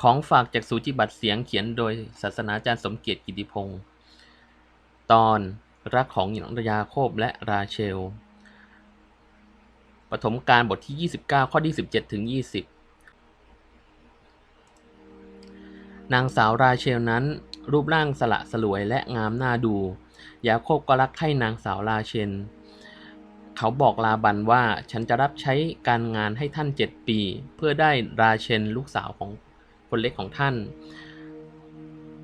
ของฝากจากสูจิบัตรเสียงเขียนโดยศาสนาจารย์สมเกียรติกิติพงศ์ตอนรักของหญิงยาโคบและราเชล ปฐมกาลบทที่ 29 ข้อที่ 17 ถึง 20 นางสาวราเชลนั้น รูปร่างสละสลวยและงามน่าดู ยาโคบก็รักใคร่นางสาวราเชลเขาบอกลาบันว่าฉันจะรับใช้การงานให้ท่านเจ็ดปี เพื่อได้ราเชนลูกสาวของ คนเล็กของท่าน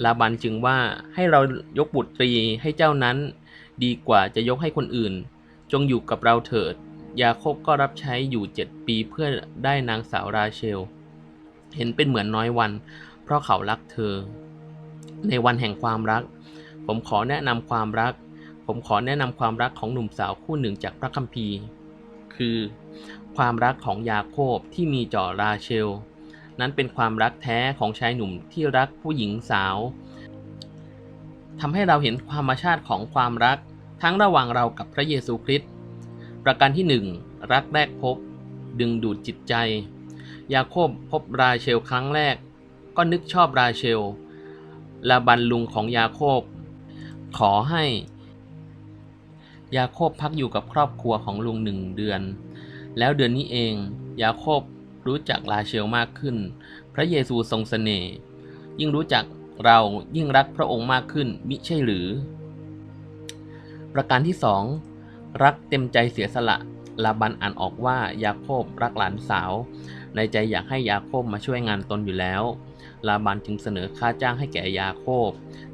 ลาบันจึงว่าให้เรายกบุตรีให้เจ้านั้น ดีกว่าจะยกให้คนอื่น จงอยู่กับเราเถิด ยาโคบก็รับใช้อยู่เจ็ดปีเพื่อได้นางสาวราเชล เห็นเป็นเหมือนน้อยวัน เพราะเขารักเธอ ในวันแห่งความรัก ผมขอแนะนำความรัก ผมขอแนะนำความรักของหนุ่มสาวคู่หนึ่งจากพระคัมภีร์ คือความรักของยาโคบที่มีจ่อราเชล นั้นเป็นความรักแท้ของชายหนุ่มที่รักผู้หญิงสาวทำให้เราเห็นความธรรมชาติของความรักทั้งระหว่างเรากับพระเยซูคริสต์ประการที่หนึ่งรักแรกพบ ดึงดูดจิตใจ ยาโคบพบราเชลครั้งแรก ก็นึกชอบราเชลลาบันลุงของยาโคบ ขอให้ ยาโคบพักอยู่กับครอบครัวของลุงหนึ่งเดือน แล้วเดือนนี้เอง ยาโคบ รู้จักราเชลมากขึ้น พระเยซูทรงสเสน่ห์ยิ่งรู้จักเรายิ่งรักพระองค์มากขึ้นมิใช่หรือ ประการที่สองรักเต็มใจเสียสละลาบันอ่านออกว่ายาโคบรักหลานสาว ในใจอยากให้ยาโคบมาช่วยงานตนอยู่แล้ว ลาบันจึงเสนอค่าจ้างให้แก่ยาโคบ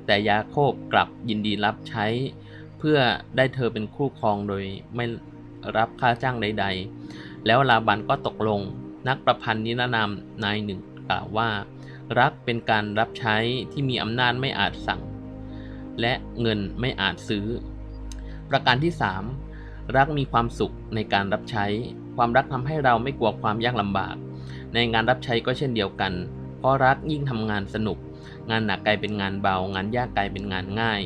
แต่ยาโคบกลับยินดีรับใช้ เพื่อได้เธอเป็นคู่ครองโดยไม่รับค่าจ้างใด ๆ แล้วลาบันก็ตกลง นักประพันธ์นิรนามนายหนึ่งกล่าวว่า รักเป็นการรับใช้ที่มีอำนาจไม่อาจสั่ง และเงินไม่อาจซื้อ ประการที่ 3 รักมีความสุขในการรับใช้ ความรักทำให้เราไม่กลัวความยากลำบาก ในงานรับใช้ก็เช่นเดียวกัน เพราะรักยิ่งทำงานสนุก งานหนักกลายเป็นงานเบา งานยากกลายเป็นงานง่าย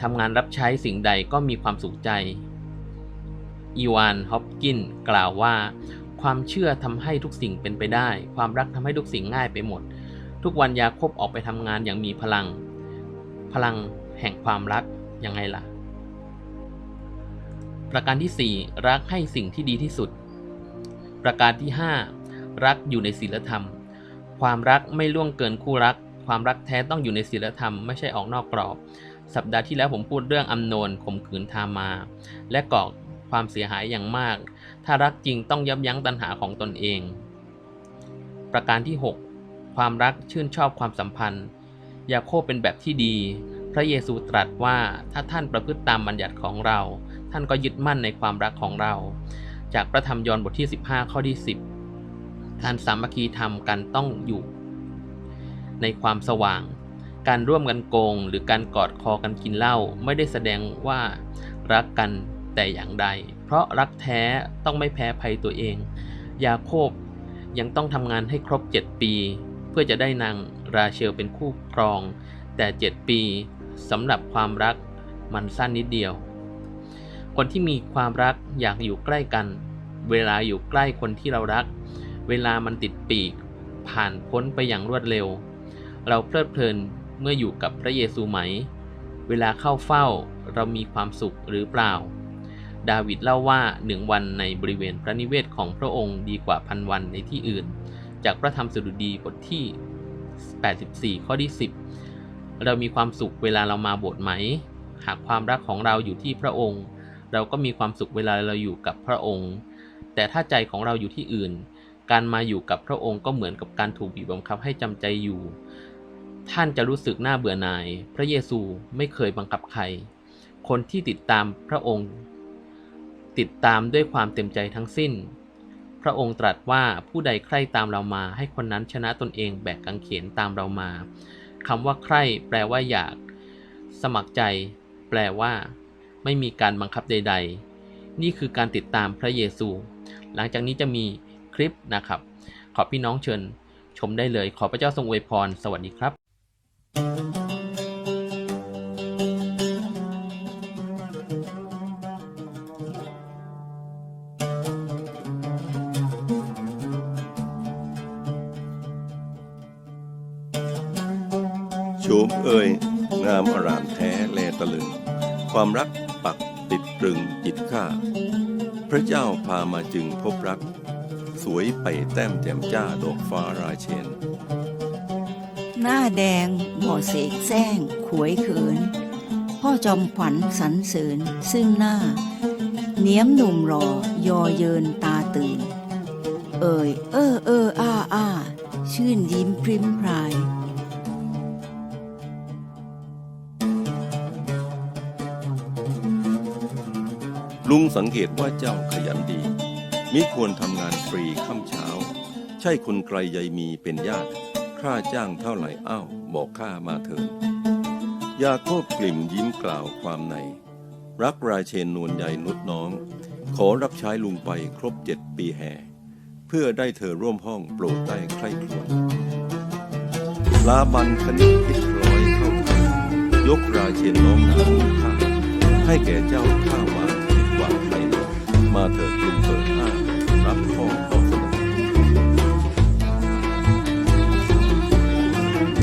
ทำงานรับใช้สิ่งใดก็มีความสุขใจอีวาน ฮอปกิน กล่าวว่า ความเชื่อทำให้ทุกสิ่งเป็นไปได้ ความรักทำให้ทุกสิ่งง่ายไปหมด ทุกวันยาคบออกไปทำงานอย่างมีพลัง พลังแห่งความรักยังไงล่ะ ประการที่ 4 รักให้สิ่งที่ดีที่สุด ประการที่ 5 รักอยู่ในศีลธรรม ความรักไม่ล่วงเกินคู่รัก ความรักแท้ต้องอยู่ในศีลธรรมไม่ใช่ออกนอกกรอบ สัปดาห์ที่แล้วผมพูดเรื่องอัมโนนข่มขืนทามา และก่อความเสียหายอย่างมาก ถ้ารักจริงต้องยับยั้งตัณหาของตนเอง ประการที่ 6 ความรักชื่นชอบความสัมพันธ์ ยาโคบเป็นแบบที่ดี พระเยซูตรัสว่าถ้าท่านประพฤติตามบัญญัติของเรา ท่านก็ยึดมั่นในความรักของเรา จากพระธรรมยอห์นบทที่ 15 ข้อที่ 10 การสามัคคีธรรมกันต้องอยู่ ในความสว่าง การร่วมกันโกง หรือการกอดคอกันกินเหล้าไม่ได้แสดงว่ารักกันแต่อย่างใด เพราะรักแท้ต้องไม่แพ้ภัยตัวเอง ยาโคบยังต้องทำงานให้ครบ 7 ปี เพื่อจะได้นางราเชลเป็นคู่ครอง แต่ 7 ปีสำหรับความรักมันสั้นนิดเดียว คนที่มีความรักอยากอยู่ใกล้กัน เวลาอยู่ใกล้คนที่เรารัก เวลามันติดปีก ผ่านพ้นไปอย่างรวดเร็ว เราเพลิดเพลินเมื่ออยู่กับพระเยซูไหม เวลาเข้าเฝ้าเรามีความสุขหรือเปล่า ดาวิดเล่าว่าหนึ่งวันในบริเวณพระนิเวศของพระองค์ดีกว่าพันวันในที่อื่น จากพระธรรมสดุดีบทที่ 84 ข้อที่ 10 เรามีความสุขเวลาเรามาโบสถ์ไหม หากความรักของเราอยู่ที่พระองค์ เราก็มีความสุขเวลาเราอยู่กับพระองค์ แต่ถ้าใจของเราอยู่ที่อื่น การมาอยู่กับพระองค์ก็เหมือนกับการถูกบีบบังคับให้จำใจอยู่ ท่านจะรู้สึกน่าเบื่อหน่าย พระเยซูไม่เคยบังคับใคร คนที่ติดตามพระองค์ ติดตามด้วยความเต็มใจทั้งสิ้น พระองค์ตรัสว่าผู้ใดใคร่ตามเรามา ให้คนนั้นชนะตนเองแบกกางเขนตามเรามาคำว่าใคร่แปลว่าอยาก สมัครใจ แปลว่า ไม่มีการบังคับใด ๆ นี่คือการติดตามพระเยซู หลังจากนี้จะมีคลิปนะครับ ขอพี่น้องเชิญ ชมได้เลย ขอพระเจ้าทรงอวยพร สวัสดีครับค โฉมเอ่ยงามอารามแท้แลตะลึง ความรักปักติดตรึงจิตข้า พระเจ้าพามาจึงพบรัก สวยไปแต้มแจ่มจ้าดอกฟ้าราเชน หน้าแดงบ่อเสกแซงขวยเขิน พ่อจอมขวัญสรรเสริญซึ่งหน้า เนียมหนุ่มรอยอเยินตาตื่น เอ่ยเออเอออ้าอ้าชื่นยิ้มพริมพราย ลุงสังเกตว่าเจ้าขยันดี มิควรทำงานฟรีค่ำเช้า ใช่คนไกลใยมีเป็นญาติค่าจ้างเท่าไหร่อ้าวบอกข้ามาเถิดยาโคบกลิ่มยิ้มกล่าวความใน รักราเชนนวลใหญ่นุดน้อง ขอรับใช้ลุงไปครบเจ็ดปีแห่เพื่อได้เธอร่วมห้องโปรดได้ใคร่ครวญลาบันคณิตคิดร้อยเข้าทางยกราเชนน้องนามูค่าให้แก่เจ้าข้าว เถิดลุงเปิดห้ารับพ่อพ่อเสนอ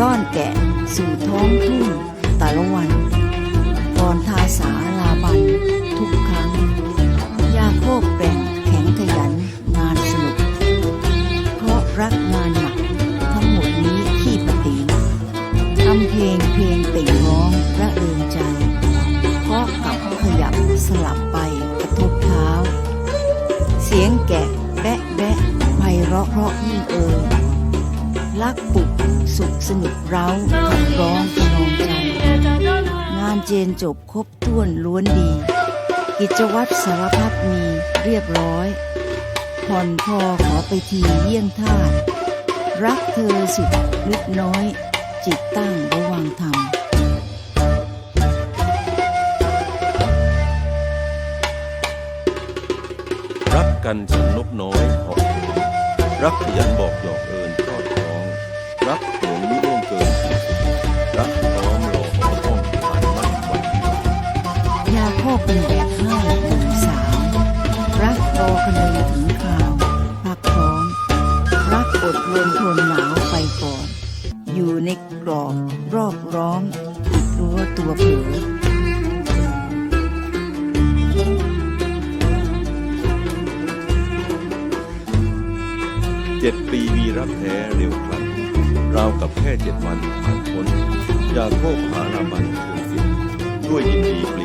ต้อนแกะสู่ท้องทุ่งแต่ละวันก่อนทาสาลาบันทุกครั้งยาโคบแกร่งาะเพราะยิ่งเอ่ยลักปลุกสุขสนุกเร้าขับร้องขนองใจ งานเจนจบครบถ้วนล้วนดี กิจวัตรสารพัดมีเรียบร้อย ผ่อนพอขอไปทีเยี่ยงท่ารักเธอสุดลึกน้อย จิตตั้งระวังธรรมรักกันฉันนกน้อยหอกเหิน รักขยันบอกหยอกเอิญทอดท้อง รักหวงมิร่วงเกินสิรักพร้อมหล่อหอห้องผ่านมั่นวันยาโคบเป็นแบบให้หนุ่มสาว รักรอกันเลยถึงคราวพักพร้อมรักอดรนทนหนาวไปก่อน อยู่ในกรอบรอบร้อม จ็ดปีมีรักแท้เร็วครับราวกับแค่เจ็ดวันผ่านพ้นยาโคบหารามันเชิญสิทธิ์ด้วยยินดีปลี